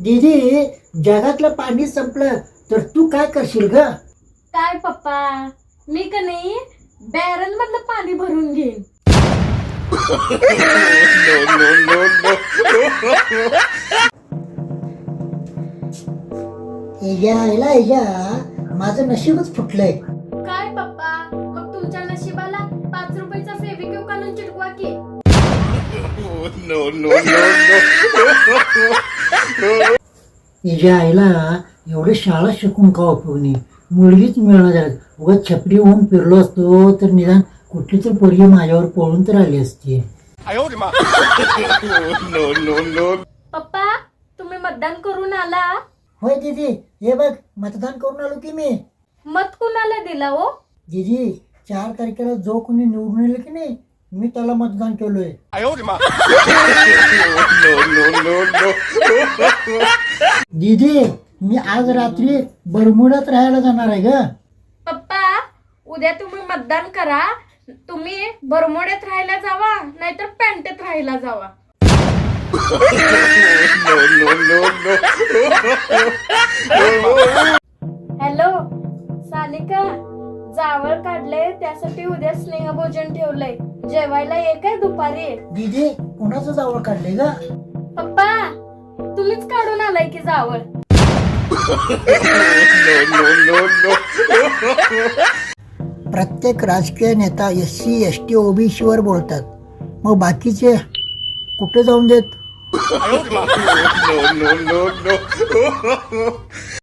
दीदी जगातलं पाणी संपलं तर तू काय करशील ग? काय पप्पा? मी का नाही बॅरल मधलं पाणी भरून घेईन. एजा माझं नशीबच फुटलंय. काय पप्पा? मग तुमच्या नशिबाला पाच रुपयाचा फेविक्यू काढून चिटकवा की. एजा आईला एवढे शाळा शिकून का उपयोग? नाही मुलगीच मिळणार झाल्यात उगाच छपरी होऊन फिरलो असतो तर निदान कुठली तर पोरगी माझ्यावर पळून तर आली असती. पप्पा तुम्ही मतदान करून आला? होय दीदी हे बघ मतदान करून आलो की मी. मत कुणाला दिला हो? दीदी चार तारखेला जो कोणी निवडून येईल की नाही मी त्याला मतदान केलोय. दीदी मी आज रात्री बरमुडात राहायला जाणार आहे ग. पप्पा उद्या तुम्ही मतदान करा. तुम्ही बरमोड्यात राहायला जावा नाहीतर पॅन्टेत राहायला जावा. हॅलो सानिका. जावळ काढले त्यासाठी उद्या स्नेहभोजन ठेवलंय. जेवायला ये काय दुपारी? दीदी कोणाचं जावळ काढले ग? पप्पा तुम्हीच काढून आलाय की जावळ. प्रत्येक राजकीय नेता S C S T OBC वर बोलतात. मग बाकीचे कुठे जाऊन देत?